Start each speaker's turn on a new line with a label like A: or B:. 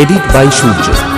A: Edit by Surya.